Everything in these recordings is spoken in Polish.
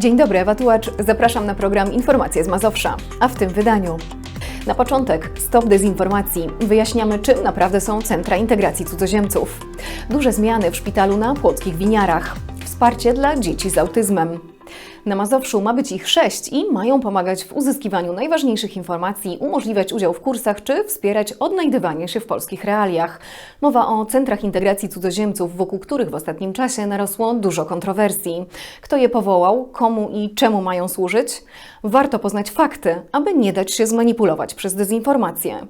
Dzień dobry, Ewa Tułacz. Zapraszam na program Informacje z Mazowsza. A w tym wydaniu. Na początek stop dezinformacji. Wyjaśniamy, czym naprawdę są centra integracji cudzoziemców. Duże zmiany w szpitalu na płockich winiarach. Wsparcie dla dzieci z autyzmem. Na Mazowszu ma być ich sześć i mają pomagać w uzyskiwaniu najważniejszych informacji, umożliwiać udział w kursach czy wspierać odnajdywanie się w polskich realiach. Mowa o centrach integracji cudzoziemców, wokół których w ostatnim czasie narosło dużo kontrowersji. Kto je powołał, komu i czemu mają służyć? Warto poznać fakty, aby nie dać się zmanipulować przez dezinformację.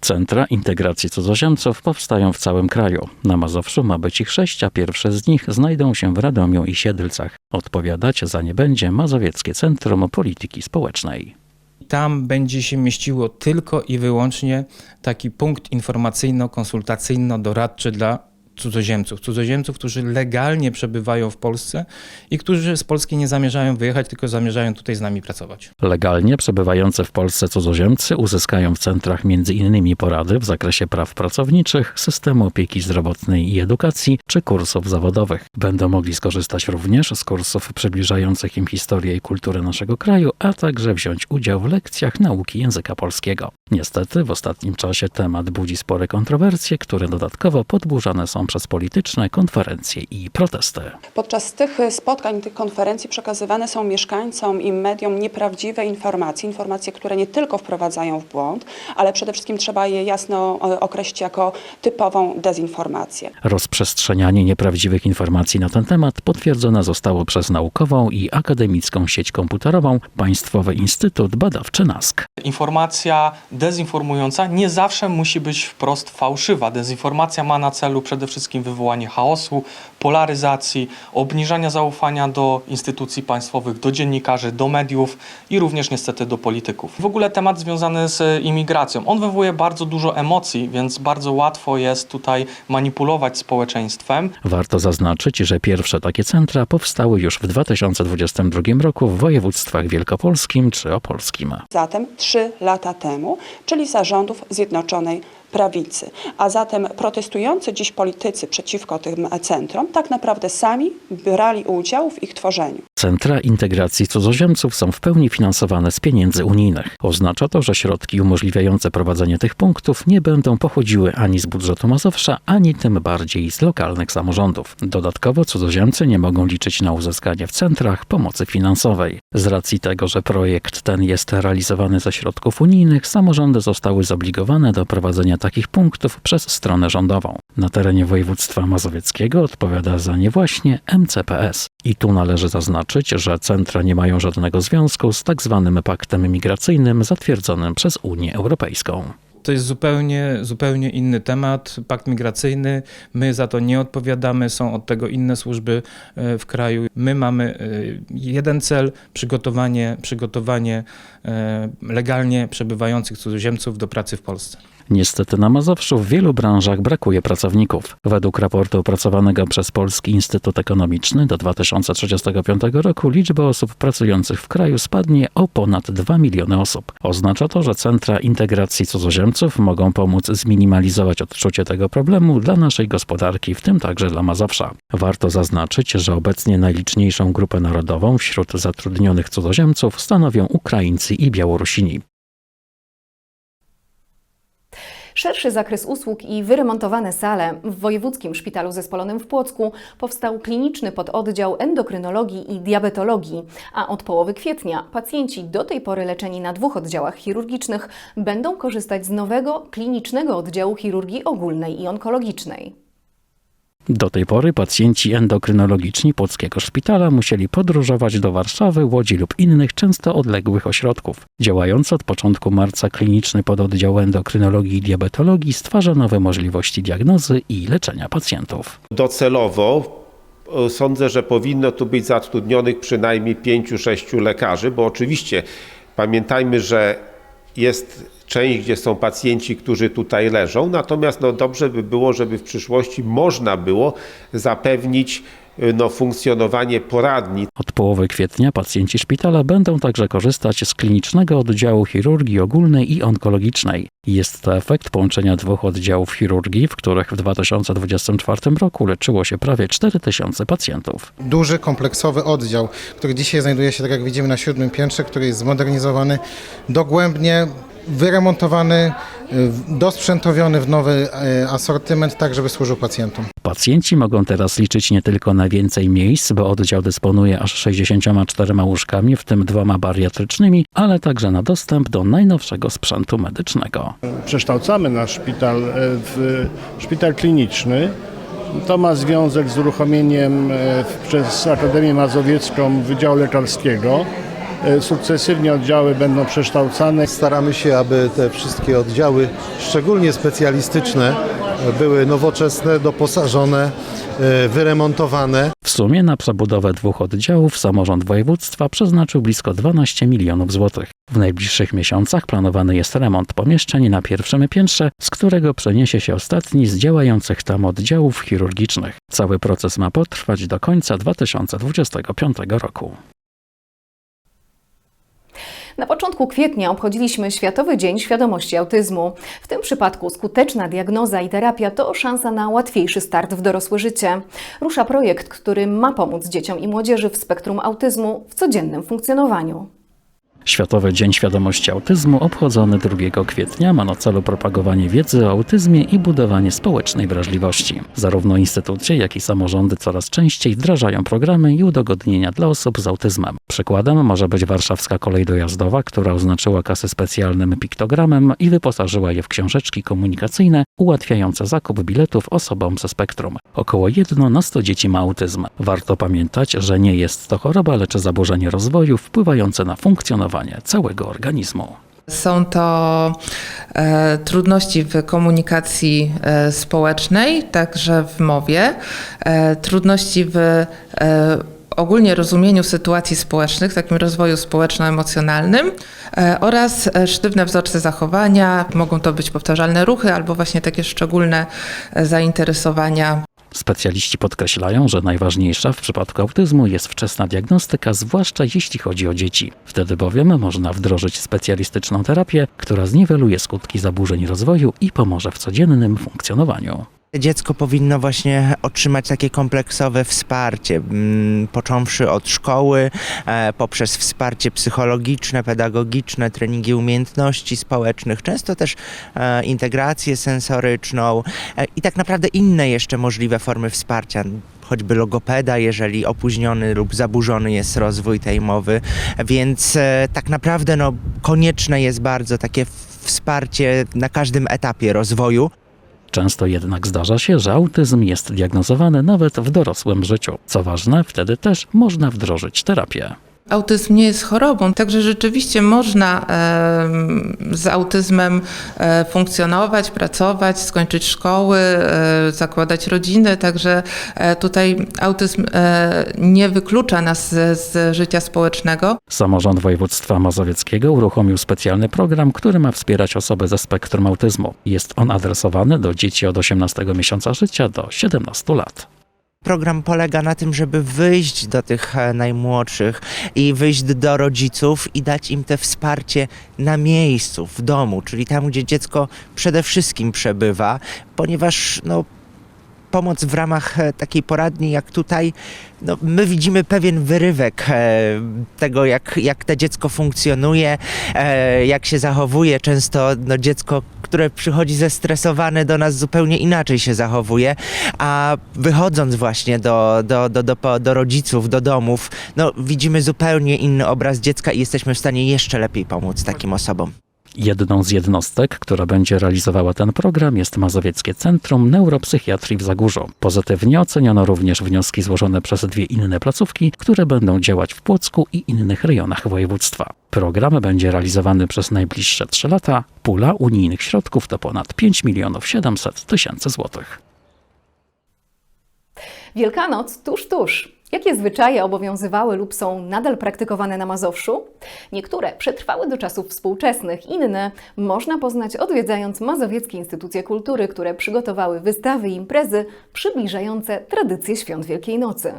Centra integracji cudzoziemców powstają w całym kraju. Na Mazowszu ma być ich sześć, a pierwsze z nich znajdą się w Radomiu i Siedlcach. Odpowiadać za nie będzie Mazowieckie Centrum Polityki Społecznej. Tam będzie się mieściło tylko i wyłącznie taki punkt informacyjno-konsultacyjno-doradczy dla cudzoziemców. Cudzoziemców, którzy legalnie przebywają w Polsce i którzy z Polski nie zamierzają wyjechać, tylko zamierzają tutaj z nami pracować. Legalnie przebywające w Polsce cudzoziemcy uzyskają w centrach m.in. porady w zakresie praw pracowniczych, systemu opieki zdrowotnej i edukacji czy kursów zawodowych. Będą mogli skorzystać również z kursów przybliżających im historię i kulturę naszego kraju, a także wziąć udział w lekcjach nauki języka polskiego. Niestety w ostatnim czasie temat budzi spore kontrowersje, które dodatkowo podburzane są przez polityczne konferencje i protesty. Podczas tych spotkań, tych konferencji przekazywane są mieszkańcom i mediom nieprawdziwe informacje, informacje, które nie tylko wprowadzają w błąd, ale przede wszystkim trzeba je jasno e, określić jako typową dezinformację. Rozprzestrzenianie nieprawdziwych informacji na ten temat potwierdzone zostało przez naukową i akademicką sieć komputerową Państwowy Instytut Badawczy NASK. Informacja dezinformująca nie zawsze musi być wprost fałszywa. Dezinformacja ma na celu przede wszystkim wywołanie chaosu, polaryzacji, obniżania zaufania do instytucji państwowych, do dziennikarzy, do mediów i również niestety do polityków. W ogóle temat związany z imigracją. On wywołuje bardzo dużo emocji, więc bardzo łatwo jest tutaj manipulować społeczeństwem. Warto zaznaczyć, że pierwsze takie centra powstały już w 2022 roku w województwach wielkopolskim czy opolskim. Zatem trzy lata temu, czyli zarządów Zjednoczonej Prawicy. A zatem protestujący dziś politycy przeciwko tym centrom tak naprawdę sami brali udział w ich tworzeniu. Centra integracji cudzoziemców są w pełni finansowane z pieniędzy unijnych. Oznacza to, że środki umożliwiające prowadzenie tych punktów nie będą pochodziły ani z budżetu Mazowsza, ani tym bardziej z lokalnych samorządów. Dodatkowo cudzoziemcy nie mogą liczyć na uzyskanie w centrach pomocy finansowej. Z racji tego, że projekt ten jest realizowany ze środków unijnych, samorządy zostały zobligowane do prowadzenia takich punktów przez stronę rządową. Na terenie województwa mazowieckiego odpowiada za nie właśnie MCPS. I tu należy zaznaczyć, że centra nie mają żadnego związku z tak zwanym paktem migracyjnym zatwierdzonym przez Unię Europejską. To jest zupełnie, zupełnie inny temat, pakt migracyjny. My za to nie odpowiadamy, są od tego inne służby e, w kraju. My mamy e, jeden cel przygotowanie, przygotowanie e, legalnie przebywających cudzoziemców do pracy w Polsce. Niestety na Mazowszu w wielu branżach brakuje pracowników. Według raportu opracowanego przez Polski Instytut Ekonomiczny do 2035 roku liczba osób pracujących w kraju spadnie o ponad 2 miliony osób. Oznacza to, że centra integracji cudzoziemców mogą pomóc zminimalizować odczucie tego problemu dla naszej gospodarki, w tym także dla Mazowsza. Warto zaznaczyć, że obecnie najliczniejszą grupę narodową wśród zatrudnionych cudzoziemców stanowią Ukraińcy i Białorusini. Szerszy zakres usług i wyremontowane sale. W Wojewódzkim Szpitalu Zespolonym w Płocku powstał kliniczny pododdział endokrynologii i diabetologii, a od połowy kwietnia pacjenci do tej pory leczeni na dwóch oddziałach chirurgicznych będą korzystać z nowego klinicznego oddziału chirurgii ogólnej i onkologicznej. Do tej pory pacjenci endokrynologiczni Płockiego Szpitala musieli podróżować do Warszawy, Łodzi lub innych często odległych ośrodków. Działający od początku marca kliniczny pododdział endokrynologii i diabetologii stwarza nowe możliwości diagnozy i leczenia pacjentów. Docelowo e, sądzę, że powinno tu być zatrudnionych przynajmniej 5-6 lekarzy, bo oczywiście pamiętajmy, że jest część, gdzie są pacjenci, którzy tutaj leżą. Natomiast no, dobrze by było, żeby w przyszłości można było zapewnić y, no, funkcjonowanie poradni. Od połowy kwietnia pacjenci szpitala będą także korzystać z klinicznego oddziału chirurgii ogólnej i onkologicznej. Jest to efekt połączenia dwóch oddziałów chirurgii, w których w 2024 roku leczyło się prawie 4000 pacjentów. duży, kompleksowy oddział, który dzisiaj znajduje się, tak jak widzimy, na siódmym piętrze, który jest zmodernizowany dogłębnie, wyremontowany, y, dosprzętowiony w nowy y, asortyment, tak żeby służył pacjentom. Pacjenci mogą teraz liczyć nie tylko na więcej miejsc, bo oddział dysponuje aż 64 łóżkami, w tym dwoma bariatrycznymi, ale także na dostęp do najnowszego sprzętu medycznego. przekształcamy nasz szpital e, w szpital kliniczny. To ma związek z uruchomieniem e, przez Akademię Mazowiecką Wydziału Lekarskiego. E, Sukcesywnie oddziały będą przekształcane. Staramy się, aby te wszystkie oddziały, szczególnie specjalistyczne, były nowoczesne, doposażone, e, wyremontowane. W sumie na przebudowę dwóch oddziałów samorząd województwa przeznaczył blisko 12 milionów złotych. W najbliższych miesiącach planowany jest remont pomieszczeń na pierwszym piętrze, z którego przeniesie się ostatni z działających tam oddziałów chirurgicznych. Cały proces ma potrwać do końca 2025 roku. Na początku kwietnia obchodziliśmy Światowy Dzień Świadomości Autyzmu. W tym przypadku skuteczna diagnoza i terapia to szansa na łatwiejszy start w dorosłe życie. Rusza projekt, który ma pomóc dzieciom i młodzieży w spektrum autyzmu w codziennym funkcjonowaniu. Światowy Dzień Świadomości Autyzmu obchodzony 2 kwietnia ma na celu propagowanie wiedzy o autyzmie i budowanie społecznej wrażliwości. Zarówno instytucje, jak i samorządy coraz częściej wdrażają programy i udogodnienia dla osób z autyzmem. Przykładem może być warszawska kolej dojazdowa, która oznaczyła kasy specjalnym piktogramem i wyposażyła je w książeczki komunikacyjne ułatwiające zakup biletów osobom ze spektrum. Około 1 na 100 dzieci ma autyzm. Warto pamiętać, że nie jest to choroba, lecz zaburzenie rozwoju wpływające na funkcjonowanie całego organizmu. Są to e, trudności w komunikacji e, społecznej, także w mowie, e, trudności w e, ogólnie rozumieniu sytuacji społecznych, takim rozwoju społeczno-emocjonalnym e, oraz e, sztywne wzorce zachowania. Mogą to być powtarzalne ruchy albo właśnie takie szczególne e, zainteresowania Specjaliści podkreślają, że najważniejsza w przypadku autyzmu jest wczesna diagnostyka, zwłaszcza jeśli chodzi o dzieci. Wtedy bowiem można wdrożyć specjalistyczną terapię, która zniweluje skutki zaburzeń rozwoju i pomoże w codziennym funkcjonowaniu. Dziecko powinno właśnie otrzymać takie kompleksowe wsparcie, mm, począwszy od szkoły, e, poprzez wsparcie psychologiczne, pedagogiczne, treningi umiejętności społecznych, często też e, integrację sensoryczną e, i tak naprawdę inne jeszcze możliwe formy wsparcia. Choćby logopeda, jeżeli opóźniony lub zaburzony jest rozwój tej mowy, więc e, tak naprawdę no, konieczne jest bardzo takie wsparcie na każdym etapie rozwoju. Często jednak zdarza się, że autyzm jest diagnozowany nawet w dorosłym życiu. Co ważne, wtedy też można wdrożyć terapię. Autyzm nie jest chorobą, także rzeczywiście można z autyzmem e, funkcjonować, pracować, skończyć szkoły, e, zakładać rodziny, także e, tutaj autyzm nie wyklucza nas z, z życia społecznego. Samorząd województwa mazowieckiego uruchomił specjalny program, który ma wspierać osoby ze spektrum autyzmu. Jest on adresowany do dzieci od 18 miesiąca życia do 17 lat. Program polega na tym, żeby wyjść do tych e, najmłodszych i wyjść do rodziców i dać im te wsparcie na miejscu, w domu, czyli tam, gdzie dziecko przede wszystkim przebywa, ponieważ no, pomoc w ramach e, takiej poradni jak tutaj, no, my widzimy pewien wyrywek e, tego, jak, jak to dziecko funkcjonuje, jak się zachowuje. Często no, dziecko, które przychodzi zestresowane do nas zupełnie inaczej się zachowuje, a wychodząc właśnie do, do, do, do, do rodziców, do domów, no, widzimy zupełnie inny obraz dziecka i jesteśmy w stanie jeszcze lepiej pomóc takim osobom. Jedną z jednostek, która będzie realizowała ten program jest Mazowieckie Centrum Neuropsychiatrii w Zagórzu. Pozytywnie oceniono również wnioski złożone przez dwie inne placówki, które będą działać w Płocku i innych rejonach województwa. Program będzie realizowany przez najbliższe 3 lata. Pula unijnych środków to ponad 5 milionów 700 tysięcy złotych. Wielkanoc tuż, tuż. Jakie zwyczaje obowiązywały lub są nadal praktykowane na Mazowszu? Niektóre przetrwały do czasów współczesnych, inne można poznać odwiedzając mazowieckie instytucje kultury, które przygotowały wystawy i imprezy przybliżające tradycje świąt Wielkiej Nocy.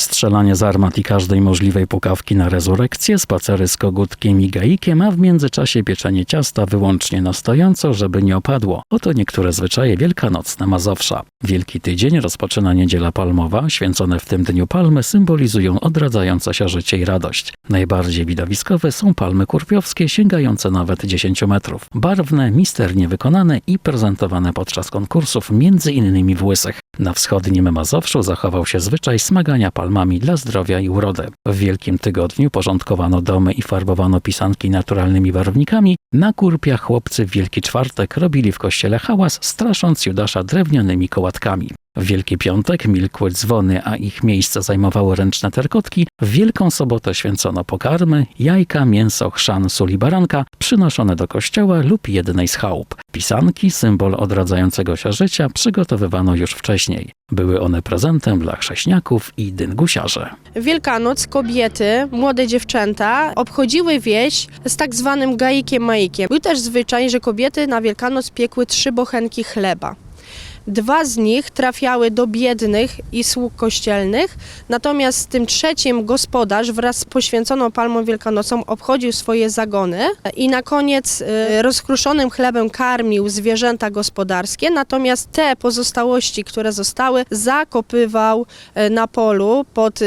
Strzelanie z armat i każdej możliwej pukawki na rezurekcję, spacery z kogutkiem i gaikiem, a w międzyczasie pieczenie ciasta wyłącznie na stojąco, żeby nie opadło. Oto niektóre zwyczaje wielkanocne Mazowsza. Wielki Tydzień rozpoczyna niedziela palmowa, święcone w tym dniu palmy symbolizują odradzające się życie i radość. Najbardziej widowiskowe są palmy kurpiowskie, sięgające nawet 10 metrów. Barwne, misternie wykonane i prezentowane podczas konkursów, między innymi w Łysych. Na wschodnim Mazowszu zachował się zwyczaj smagania palmami dla zdrowia i urody. W Wielkim Tygodniu porządkowano domy i farbowano pisanki naturalnymi barwnikami. Na kurpiach chłopcy w Wielki Czwartek robili w kościele hałas, strasząc Judasza drewnianymi kołatkami. W Wielki Piątek milkły dzwony, a ich miejsce zajmowały ręczne terkotki. W Wielką Sobotę święcono pokarmy, jajka, mięso, chrzan, sól i baranka przynoszone do kościoła lub jednej z chałup. Pisanki, symbol odradzającego się życia, przygotowywano już wcześniej. Były one prezentem dla chrześniaków i dyngusiarzy. Wielkanoc kobiety, młode dziewczęta obchodziły wieś z tak zwanym gaikiem maikiem. Był też zwyczaj, że kobiety na Wielkanoc piekły trzy bochenki chleba. Dwa z nich trafiały do biednych i sług kościelnych, natomiast tym trzecim gospodarz wraz z poświęconą palmą wielkanocą obchodził swoje zagony i na koniec y, rozkruszonym chlebem karmił zwierzęta gospodarskie, natomiast te pozostałości, które zostały, zakopywał y, na polu pod y,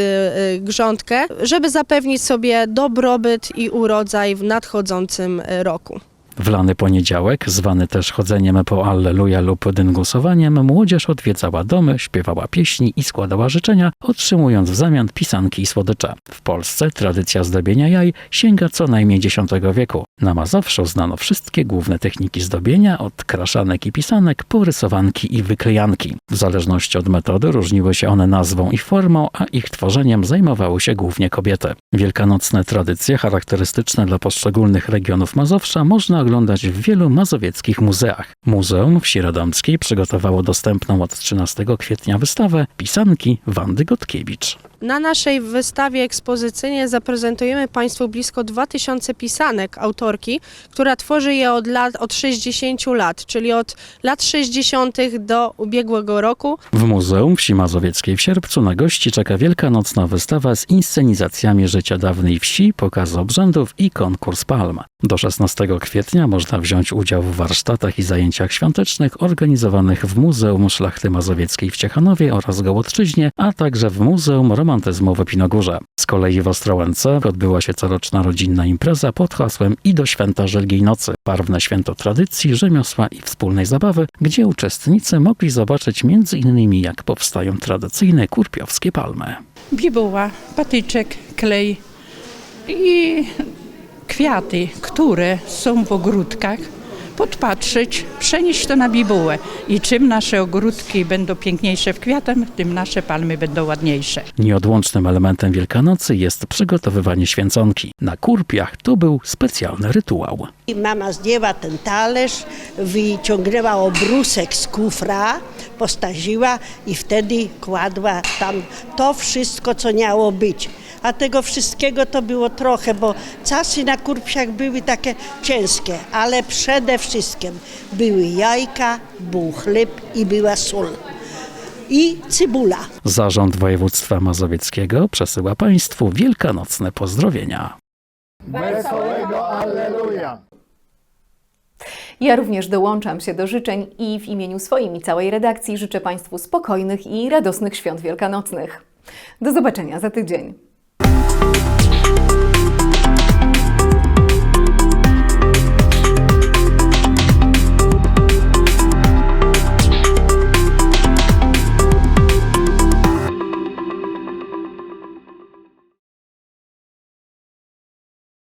grządkę, żeby zapewnić sobie dobrobyt i urodzaj w nadchodzącym roku. W poniedziałek, zwany też chodzeniem po Alleluja lub dyngusowaniem, młodzież odwiedzała domy, śpiewała pieśni i składała życzenia, otrzymując w zamian pisanki i słodycze. W Polsce tradycja zdobienia jaj sięga co najmniej X wieku. Na Mazowszu znano wszystkie główne techniki zdobienia, od kraszanek i pisanek po rysowanki i wyklejanki. W zależności od metody różniły się one nazwą i formą, a ich tworzeniem zajmowały się głównie kobiety. Wielkanocne tradycje charakterystyczne dla poszczególnych regionów Mazowsza można oglądać w wielu mazowieckich muzeach. Muzeum wsi Radomskiej przygotowało dostępną od 13 kwietnia wystawę Pisanki Wandy Gotkiewicz. Na naszej wystawie ekspozycyjnie zaprezentujemy Państwu blisko 2000 pisanek autorki, która tworzy je od lat od 60 lat, czyli od lat 60. do ubiegłego roku. W Muzeum Wsi Mazowieckiej w sierpcu na gości czeka wielkanocna wystawa z inscenizacjami życia dawnej wsi, pokaz obrzędów i konkurs palm. Do 16 kwietnia można wziąć udział w warsztatach i zajęciach świątecznych organizowanych w Muzeum Szlachty Mazowieckiej w Ciechanowie oraz Gołodczyźnie, a także w Muzeum Romantyzmu w Epinogórze. Z kolei w Ostrołęce odbyła się coroczna rodzinna impreza pod hasłem i do święta Żelgiej Nocy, barwne święto tradycji, rzemiosła i wspólnej zabawy, gdzie uczestnicy mogli zobaczyć m.in. jak powstają tradycyjne kurpiowskie palmy. bibuła, patyczek, klej i kwiaty, które są w ogródkach, podpatrzeć, przenieść to na bibułę. I czym nasze ogródki będą piękniejsze w kwiatem, tym nasze palmy będą ładniejsze. Nieodłącznym elementem Wielkanocy jest przygotowywanie święconki. Na kurpiach to był specjalny rytuał. I mama zdjęła ten talerz, wyciągnęła obrusek z kufra, postawiła i wtedy kładła tam to wszystko, co miało być. A tego wszystkiego to było trochę, bo czasy na kurpsiach były takie ciężkie, ale przede wszystkim były jajka, był chleb i była sól. I cybula. Zarząd Województwa Mazowieckiego przesyła Państwu wielkanocne pozdrowienia. Wesołego Alleluja! Ja również dołączam się do życzeń i w imieniu swoim i całej redakcji życzę Państwu spokojnych i radosnych świąt wielkanocnych. Do zobaczenia za tydzień.